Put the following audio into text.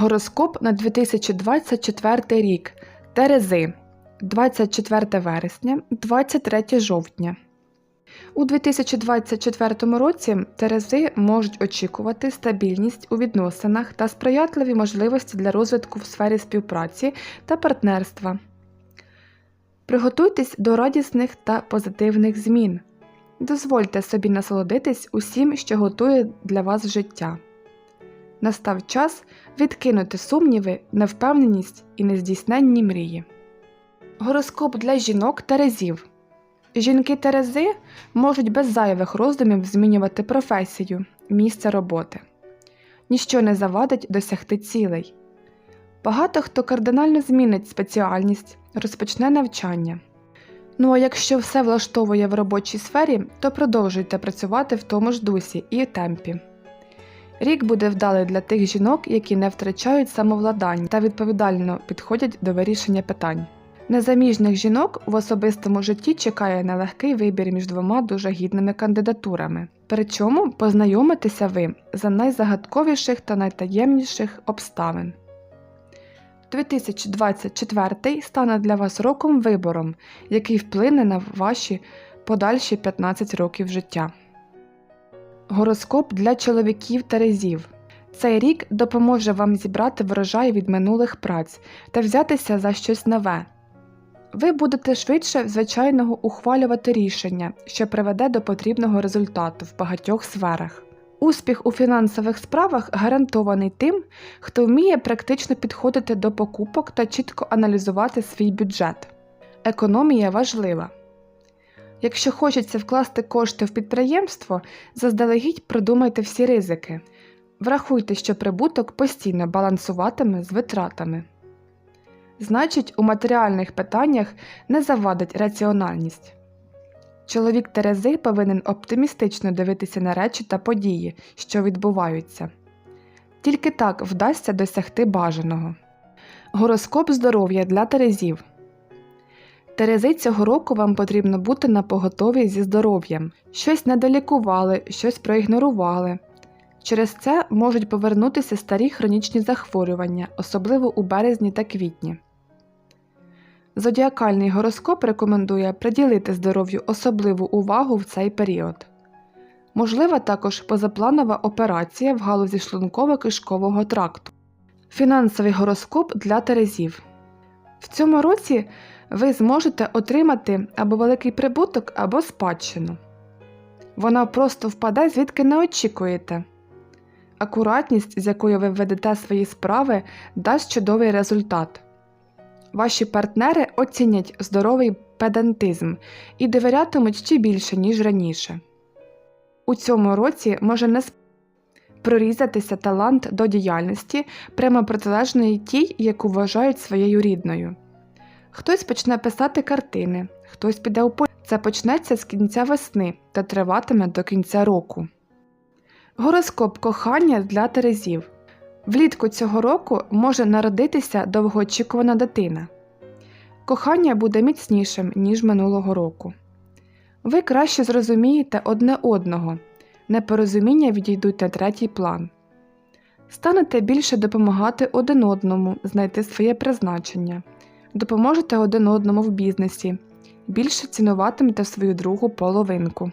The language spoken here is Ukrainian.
Гороскоп на 2024 рік. Терези 24 вересня, 23 жовтня. У 2024 році Терези можуть очікувати стабільність у відносинах та сприятливі можливості для розвитку в сфері співпраці та партнерства. Приготуйтесь до радісних та позитивних змін. Дозвольте собі насолодитись усім, що готує для вас життя. Настав час відкинути сумніви, невпевненість і нездійсненні мрії. Гороскоп для жінок Терезів. Жінки Терези можуть без зайвих роздумів змінювати професію, місце роботи. Ніщо не завадить досягти цілей. Багато хто кардинально змінить спеціальність, розпочне навчання. Ну а якщо все влаштовує в робочій сфері, то продовжуйте працювати в тому ж дусі і темпі. Рік буде вдалий для тих жінок, які не втрачають самовладання та відповідально підходять до вирішення питань. Незаміжних жінок в особистому житті чекає нелегкий вибір між двома дуже гідними кандидатурами. Причому познайомитеся ви за найзагадковіших та найтаємніших обставин. 2024 стане для вас роком вибором, який вплине на ваші подальші 15 років життя. Гороскоп для чоловіків Терезів. Цей рік допоможе вам зібрати врожай від минулих праць та взятися за щось нове. Ви будете швидше звичайного ухвалювати рішення, що приведе до потрібного результату в багатьох сферах. Успіх у фінансових справах гарантований тим, хто вміє практично підходити до покупок та чітко аналізувати свій бюджет. Економія важлива. Якщо хочеться вкласти кошти в підприємство, заздалегідь продумайте всі ризики. Врахуйте, що прибуток постійно балансуватиме з витратами. Значить, у матеріальних питаннях не завадить раціональність. Чоловік Терези повинен оптимістично дивитися на речі та події, що відбуваються. Тільки так вдасться досягти бажаного. Гороскоп здоров'я для Терезів. Терези цього року вам потрібно бути на поготові зі здоров'ям. Щось недолікували, щось проігнорували. Через це можуть повернутися старі хронічні захворювання, особливо у березні та квітні. Зодіакальний гороскоп рекомендує приділити здоров'ю особливу увагу в цей період. Можлива також позапланова операція в галузі шлунково-кишкового тракту. Фінансовий гороскоп для Терезів. В цьому році ви зможете отримати або великий прибуток, або спадщину. Вона просто впаде, звідки не очікуєте. Акуратність, з якою ви ведете свої справи, дасть чудовий результат. Ваші партнери оцінять здоровий педантизм і довірятимуть ще більше, ніж раніше. У цьому році може не прорізатися талант до діяльності прямо протилежної тій, яку вважають своєю рідною. Хтось почне писати картини, хтось піде у полі. Це почнеться з кінця весни та триватиме до кінця року. Гороскоп кохання для Терезів. Влітку цього року може народитися довгоочікувана дитина. Кохання буде міцнішим, ніж минулого року. Ви краще зрозумієте одне одного, непорозуміння відійдуть на третій план. Станете більше допомагати один одному знайти своє призначення, допоможете один одному в бізнесі, більше цінуватимете свою другу половинку.